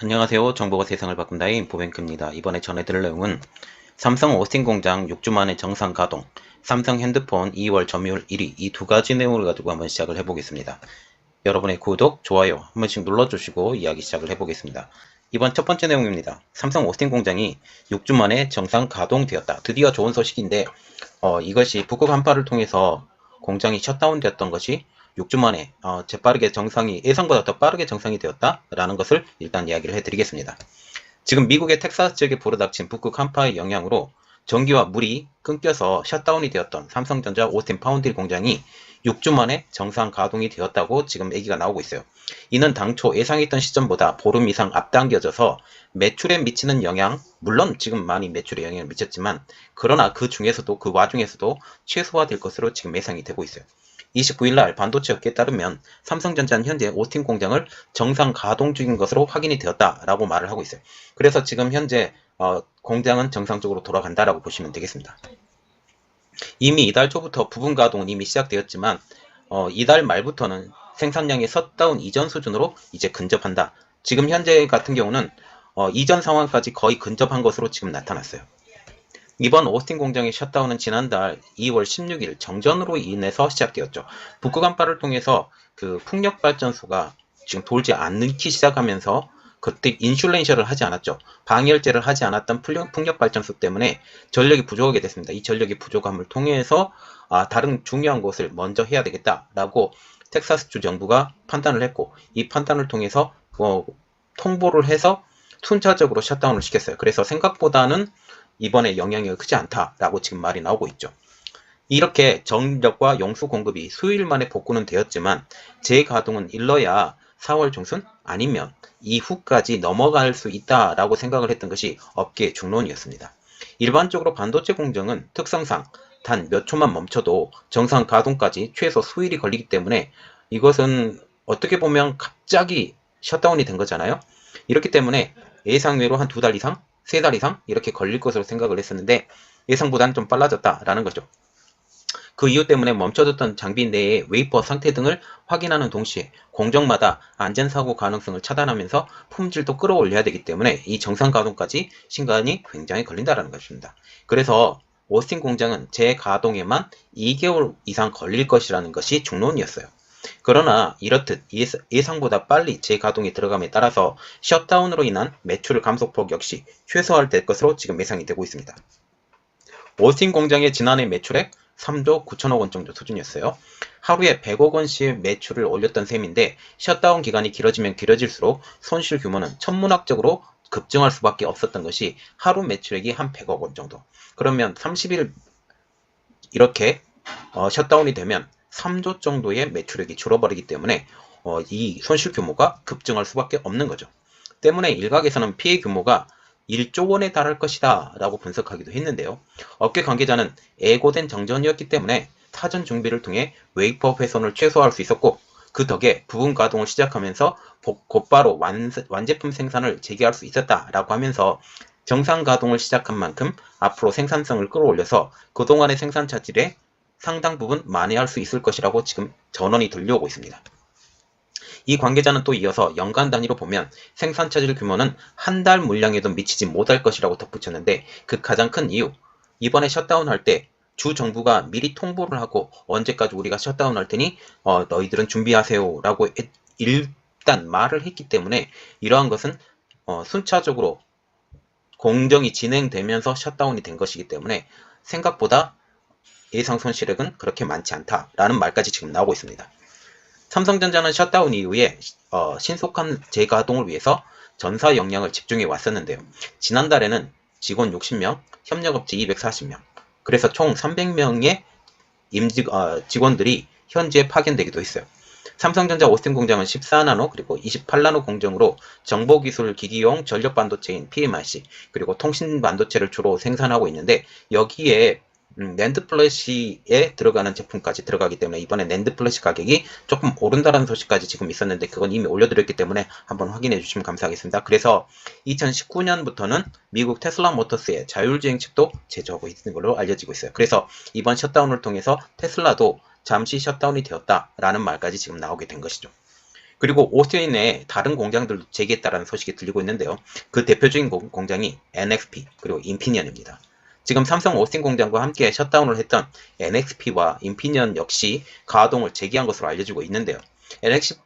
안녕하세요. 정보가 세상을 바꾼다의 인포뱅크입니다. 이번에 전해드릴 내용은 삼성 오스틴 공장 6주 만에 정상 가동, 삼성 핸드폰 2월 점유율 1위 이 두 가지 내용을 가지고 한번 시작을 해보겠습니다. 여러분의 구독, 좋아요 한 번씩 눌러주시고 이야기 시작을 해보겠습니다. 이번 첫 번째 내용입니다. 삼성 오스틴 공장이 6주 만에 정상 가동되었다. 드디어 좋은 소식인데 어, 이것이 북극 한파를 통해서 공장이 셧다운되었던 것이 6주 만에 어, 재빠르게 정상이 예상보다 더 빠르게 정상이 되었다라는 것을 일단 이야기를 해드리겠습니다. 지금 미국의 텍사스 지역에 불어닥친 북극 한파의 영향으로 전기와 물이 끊겨서 셧다운이 되었던 삼성전자 오스틴 파운드리 공장이 6주 만에 정상 가동이 되었다고 지금 얘기가 나오고 있어요. 이는 당초 예상했던 시점보다 보름 이상 앞당겨져서 매출에 미치는 영향, 물론 지금 많이 매출에 영향을 미쳤지만 그러나 그 중에서도 그 와중에서도 최소화될 것으로 지금 예상이 되고 있어요. 29일 날 반도체 업계에 따르면 삼성전자는 현재 오스틴 공장을 정상 가동 중인 것으로 확인이 되었다라고 말을 하고 있어요. 그래서 지금 현재 어, 공장은 정상적으로 돌아간다라고 보시면 되겠습니다. 이미 이달 초부터 부분 가동은 이미 시작되었지만 어, 이달 말부터는 생산량이 셧다운 이전 수준으로 이제 근접한다. 지금 현재 같은 경우는 어, 이전 상황까지 거의 근접한 것으로 지금 나타났어요. 이번 오스틴 공장의 셧다운은 지난달 2월 16일 정전으로 인해서 시작되었죠. 북극 한파를 통해서 그 풍력 발전소가 지금 돌지 않기 시작하면서 그때 인슐레이션을 하지 않았죠. 방열제를 하지 않았던 풍력 발전소 때문에 전력이 부족하게 됐습니다. 이 전력이 부족함을 통해서 아, 다른 중요한 것을 먼저 해야 되겠다라고 텍사스주 정부가 판단을 했고 이 판단을 통해서 어, 통보를 해서 순차적으로 셧다운을 시켰어요. 그래서 생각보다는 이번에 영향이 크지 않다라고 지금 말이 나오고 있죠. 이렇게 전력과 용수 공급이 수요일 만에 복구는 되었지만 재가동은 일러야 4월 중순 아니면 이후까지 넘어갈 수 있다라고 생각을 했던 것이 업계의 중론이었습니다. 일반적으로 반도체 공정은 특성상 단 몇 초만 멈춰도 정상 가동까지 최소 수일이 걸리기 때문에 이것은 어떻게 보면 갑자기 셧다운이 된 거잖아요. 이렇기 때문에 예상외로 한 두 달 이상, 세 달 이상 이렇게 걸릴 것으로 생각을 했었는데 예상보다는 좀 빨라졌다라는 거죠. 그 이유 때문에 멈춰뒀던 장비 내의 웨이퍼 상태 등을 확인하는 동시에 공정마다 안전사고 가능성을 차단하면서 품질도 끌어올려야 되기 때문에 이 정상 가동까지 시간이 굉장히 걸린다는 것입니다. 그래서 오스틴 공장은 재가동에만 2개월 이상 걸릴 것이라는 것이 중론이었어요. 그러나 이렇듯 예상보다 빨리 재가동에 들어감에 따라서 셧다운으로 인한 매출 감소폭 역시 최소화될 것으로 지금 예상이 되고 있습니다. 오스틴 공장의 지난해 매출액 3조 9천억 원 정도 수준이었어요. 하루에 100억 원씩 매출을 올렸던 셈인데 셧다운 기간이 길어지면 길어질수록 손실 규모는 천문학적으로 급증할 수밖에 없었던 것이 하루 매출액이 한 100억 원 정도. 그러면 30일 이렇게 어, 셧다운이 되면 3조 정도의 매출액이 줄어버리기 때문에 어, 이 손실 규모가 급증할 수밖에 없는 거죠. 때문에 일각에서는 피해 규모가 1조 원에 달할 것이다 라고 분석하기도 했는데요. 업계 관계자는 애고된 정전이었기 때문에 사전 준비를 통해 웨이퍼 훼손을 최소화할 수 있었고 그 덕에 부분 가동을 시작하면서 곧바로 완, 완제품 생산을 재개할 수 있었다라고 하면서 정상 가동을 시작한 만큼 앞으로 생산성을 끌어올려서 그동안의 생산 차질에 상당 부분 만회할 수 있을 것이라고 지금 전원이 들려오고 있습니다. 이 관계자는 또 이어서 연간 단위로 보면 생산 차질 규모는 한 달 물량에도 미치지 못할 것이라고 덧붙였는데 그 가장 큰 이유 이번에 셧다운 할 때 주 정부가 미리 통보를 하고 언제까지 우리가 셧다운 할 테니 어, 너희들은 준비하세요 라고 일단 말을 했기 때문에 이러한 것은 어, 순차적으로 공정이 진행되면서 셧다운이 된 것이기 때문에 생각보다 예상 손실액은 그렇게 많지 않다라는 말까지 지금 나오고 있습니다. 삼성전자는 셧다운 이후에 어, 신속한 재가동을 위해서 전사 역량을 집중해 왔었는데요. 지난달에는 직원 60명, 협력업체 240명, 그래서 총 300명의 임직 어, 직원들이 현재 파견되기도 했어요. 삼성전자 오스틴 공장은 14나노 그리고 28나노 공정으로 정보기술 기기용 전력 반도체인 PMIC 그리고 통신 반도체를 주로 생산하고 있는데 여기에 음, 낸드 플래시에 들어가는 제품까지 들어가기 때문에 이번에 낸드 플래시 가격이 조금 오른다는 소식까지 지금 있었는데 그건 이미 올려드렸기 때문에 한번 확인해 주시면 감사하겠습니다. 그래서 2019년부터는 미국 테슬라 모터스의 자율주행 칩도 제조하고 있는 걸로 알려지고 있어요. 그래서 이번 셧다운을 통해서 테슬라도 잠시 셧다운이 되었다라는 말까지 지금 나오게 된 것이죠. 그리고 오스틴의 다른 공장들도 재개했다는 소식이 들리고 있는데요. 그 대표적인 공- 공장이 NXP 그리고 인피니언입니다. 지금 삼성 오스틴 공장과 함께 셧다운을 했던 NXP와 인피니언 역시 가동을 재개한 것으로 알려지고 있는데요.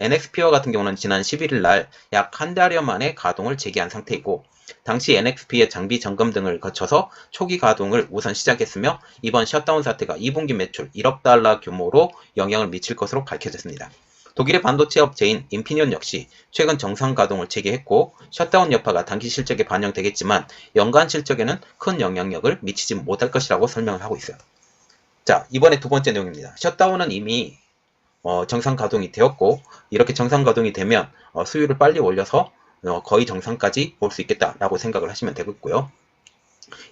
NXP와 같은 경우는 지난 11일 날 약 한 달여 만에 가동을 재개한 상태이고 당시 NXP의 장비 점검 등을 거쳐서 초기 가동을 우선 시작했으며 이번 셧다운 사태가 2분기 매출 1억 달러 규모로 영향을 미칠 것으로 밝혀졌습니다. 독일의 반도체 업체인 인피니언 역시 최근 정상 가동을 재개했고 셧다운 여파가 단기 실적에 반영되겠지만 연간 실적에는 큰 영향력을 미치지 못할 것이라고 설명을 하고 있어요. 자, 이번에 두 번째 내용입니다. 셧다운은 이미 어, 정상 가동이 되었고 이렇게 정상 가동이 되면 어, 수율을 빨리 올려서 어, 거의 정상까지 볼수 있겠다라고 생각을 하시면 되겠고요.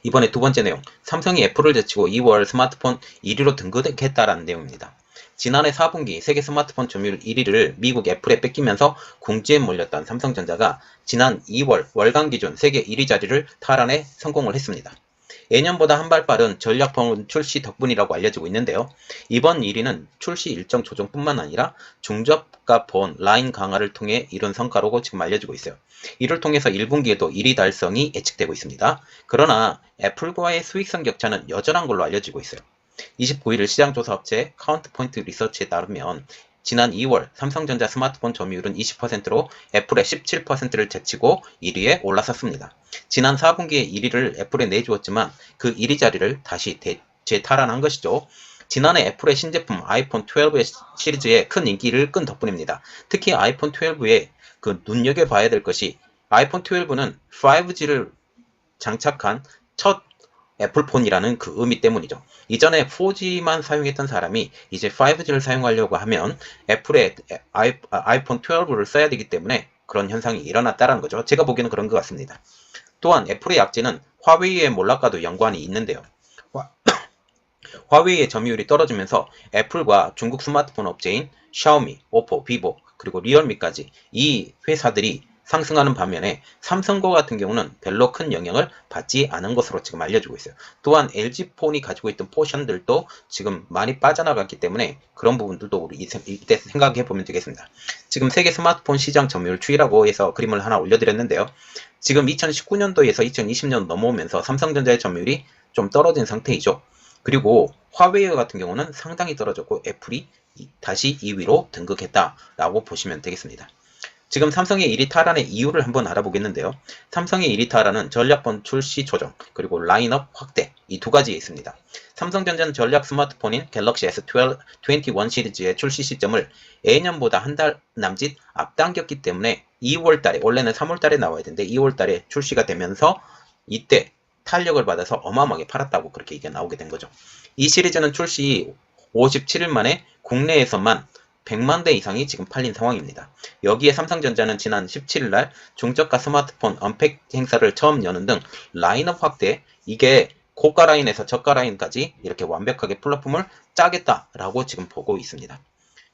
이번에 두 번째 내용, 삼성이 애플을 제치고 2월 스마트폰 1위로 등극했다라는 내용입니다. 지난해 4분기 세계 스마트폰 점유율 1위를 미국 애플에 뺏기면서 궁지에 몰렸던 삼성전자가 지난 2월 월간 기준 세계 1위 자리를 탈환해 성공을 했습니다. 예년보다 한 발 빠른 전략폰 출시 덕분이라고 알려지고 있는데요. 이번 1위는 출시 일정 조정뿐만 아니라 중저가 폰 라인 강화를 통해 이룬 성과로 지금 알려지고 있어요. 이를 통해서 1분기에도 1위 달성이 예측되고 있습니다. 그러나 애플과의 수익성 격차는 여전한 걸로 알려지고 있어요. 29일 시장조사업체 카운트포인트 리서치에 따르면 지난 2월 삼성전자 스마트폰 점유율은 20%로 애플의 17%를 제치고 1위에 올라섰습니다. 지난 4분기에 1위를 애플에 내주었지만 그 1위 자리를 다시 재탈환한 것이죠. 지난해 애플의 신제품 아이폰 12 시리즈에 큰 인기를 끈 덕분입니다. 특히 아이폰 12에 그 눈여겨봐야 될 것이 아이폰 12는 5G를 장착한 첫 애플폰이라는 그 의미 때문이죠. 이전에 4G만 사용했던 사람이 이제 5G를 사용하려고 하면 애플의 아이, 아이폰 12를 써야 되기 때문에 그런 현상이 일어났다는 거죠. 제가 보기에는 그런 것 같습니다. 또한 애플의 약진은 화웨이의 몰락과도 연관이 있는데요. 화웨이의 점유율이 떨어지면서 애플과 중국 스마트폰 업체인 샤오미, 오포, 비보, 그리고 리얼미까지 이 회사들이 상승하는 반면에 삼성과 같은 경우는 별로 큰 영향을 받지 않은 것으로 지금 알려지고 있어요. 또한 LG폰이 가지고 있던 포션들도 지금 많이 빠져나갔기 때문에 그런 부분들도 우리 이때 생각해 보면 되겠습니다. 지금 세계 스마트폰 시장 점유율 추이라고 해서 그림을 하나 올려드렸는데요. 지금 2019년도에서 2020년 넘어오면서 삼성전자의 점유율이 좀 떨어진 상태이죠. 그리고 화웨이 같은 경우는 상당히 떨어졌고 애플이 다시 2위로 등극했다라고 보시면 되겠습니다. 지금 삼성의 1위 탈환의 이유를 한번 알아보겠는데요. 삼성의 1위 탈환은 전략폰 출시 조정, 그리고 라인업 확대 이 두 가지에 있습니다. 삼성전자는 전략 스마트폰인 갤럭시 S12 21 시리즈의 출시 시점을 예년보다 한 달 남짓 앞당겼기 때문에 2월 달에 원래는 3월 달에 나와야 되는데 2월 달에 출시가 되면서 이때 탄력을 받아서 어마어마하게 팔았다고 그렇게 이게 나오게 된 거죠. 이 시리즈는 출시 57일 만에 국내에서만 100만 대 이상이 지금 팔린 상황입니다. 여기에 삼성전자는 지난 17일 날 중저가 스마트폰 언팩 행사를 처음 여는 등 라인업 확대 이게 고가 라인에서 저가 라인까지 이렇게 완벽하게 플랫폼을 짜겠다라고 지금 보고 있습니다.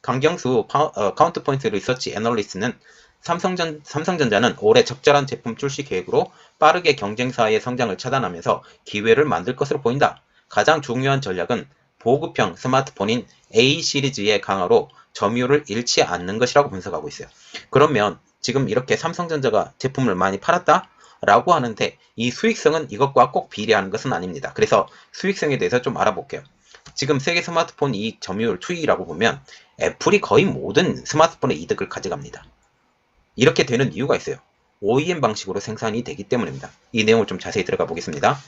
강경수 어, 카운트 포인트 리서치 애널리스트는 삼성전, 삼성전자는 올해 적절한 제품 출시 계획으로 빠르게 경쟁사의 성장을 차단하면서 기회를 만들 것으로 보인다. 가장 중요한 전략은 보급형 스마트폰인 A 시리즈의 강화로 점유율을 잃지 않는 것이라고 분석하고 있어요. 그러면 지금 이렇게 삼성전자가 제품을 많이 팔았다? 라고 하는데 이 수익성은 이것과 꼭 비례하는 것은 아닙니다. 그래서 수익성에 대해서 좀 알아볼게요. 지금 세계 스마트폰 이익 점유율 추이라고 보면 애플이 거의 모든 스마트폰의 이득을 가져갑니다. 이렇게 되는 이유가 있어요. OEM 방식으로 생산이 되기 때문입니다. 이 내용을 좀 자세히 들어가 보겠습니다.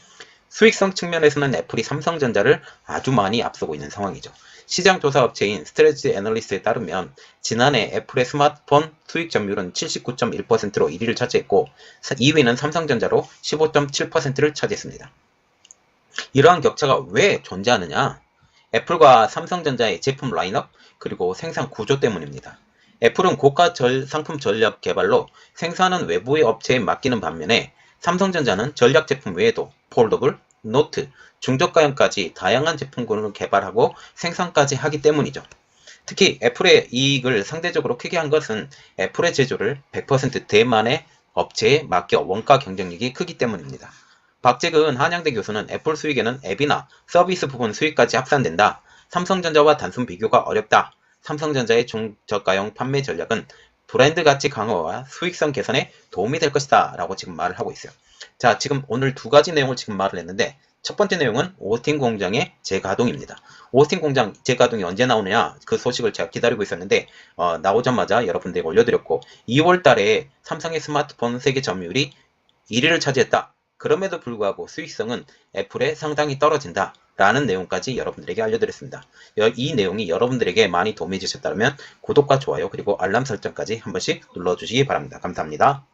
수익성 측면에서는 애플이 삼성전자를 아주 많이 앞서고 있는 상황이죠. 시장 조사 업체인 스트레지 애널리스트에 따르면 지난해 애플의 스마트폰 수익 점유율은 79.1%로 1위를 차지했고 2위는 삼성전자로 15.7%를 차지했습니다. 이러한 격차가 왜 존재하느냐? 애플과 삼성전자의 제품 라인업 그리고 생산 구조 때문입니다. 애플은 고가 절 상품 전략 개발로 생산은 외부의 업체에 맡기는 반면에 삼성전자는 전략 제품 외에도 폴더블, 노트, 중저가형까지 다양한 제품군을 개발하고 생산까지 하기 때문이죠. 특히 애플의 이익을 상대적으로 크게 한 것은 애플의 제조를 100% 대만의 업체에 맡겨 원가 경쟁력이 크기 때문입니다. 박재근 한양대 교수는 애플 수익에는 앱이나 서비스 부분 수익까지 합산된다. 삼성전자와 단순 비교가 어렵다. 삼성전자의 중저가형 판매 전략은 브랜드 가치 강화와 수익성 개선에 도움이 될 것이다 라고 지금 말을 하고 있어요. 자, 지금 오늘 두 가지 내용을 지금 말을 했는데 첫 번째 내용은 오스틴 공장의 재가동입니다. 오스틴 공장 재가동이 언제 나오느냐 그 소식을 제가 기다리고 있었는데 어, 나오자마자 여러분들에게 올려드렸고 2월 달에 삼성의 스마트폰 세계 점유율이 1위를 차지했다. 그럼에도 불구하고 수익성은 애플에 상당히 떨어진다. 라는 내용까지 여러분들에게 알려드렸습니다. 여- 이 내용이 여러분들에게 많이 도움이 되셨다면 구독과 좋아요 그리고 알람 설정까지 한 번씩 눌러주시기 바랍니다. 감사합니다.